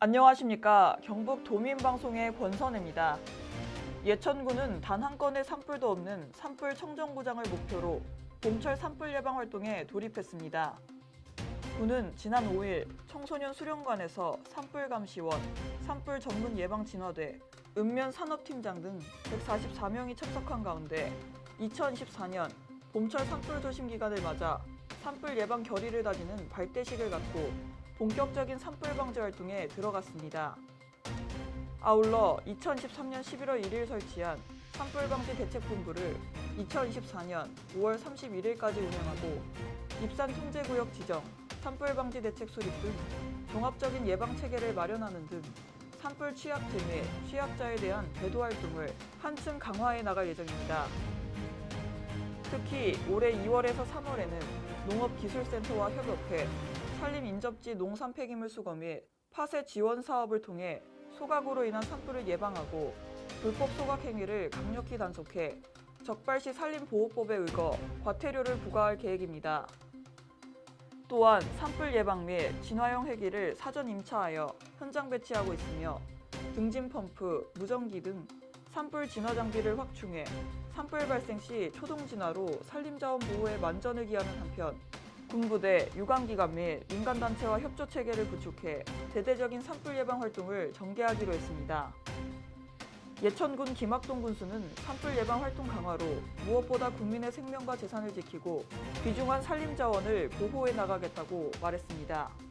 안녕하십니까. 경북 도민방송의 권선혜입니다. 예천군은 단 한 건의 산불도 없는 산불 청정구장을 목표로 봄철 산불 예방 활동에 돌입했습니다. 군은 지난 5일 청소년 수련관에서 산불 감시원, 산불 전문 예방 진화대, 읍면 산업팀장 등 144명이 참석한 가운데 2024년 봄철 산불 조심 기간을 맞아 산불 예방 결의를 다지는 발대식을 갖고 본격적인 산불 방지 활동에 들어갔습니다. 아울러 2013년 11월 1일 설치한 산불 방지 대책본부를 2024년 5월 31일까지 운영하고 입산 통제구역 지정, 산불 방지 대책 수립 등 종합적인 예방 체계를 마련하는 등 산불 취약제 및 취약자에 대한 배도 활동을 한층 강화해 나갈 예정입니다. 특히 올해 2월에서 3월에는 농업기술센터와 협업해 산림 인접지 농산 폐기물 수거 및 파쇄 지원 사업을 통해 소각으로 인한 산불을 예방하고 불법 소각 행위를 강력히 단속해 적발시 산림보호법에 의거 과태료를 부과할 계획입니다. 또한 산불 예방 및 진화형 회기를 사전 임차하여 현장 배치하고 있으며 등진 펌프, 무전기 등 산불 진화 장비를 확충해 산불 발생 시 초동 진화로 산림 자원 보호에 만전을 기하는 한편 군부대, 유관기관 및 민간단체와 협조 체계를 구축해 대대적인 산불 예방 활동을 전개하기로 했습니다. 예천군 김학동 군수는 산불 예방 활동 강화로 무엇보다 국민의 생명과 재산을 지키고 귀중한 산림 자원을 보호해 나가겠다고 말했습니다.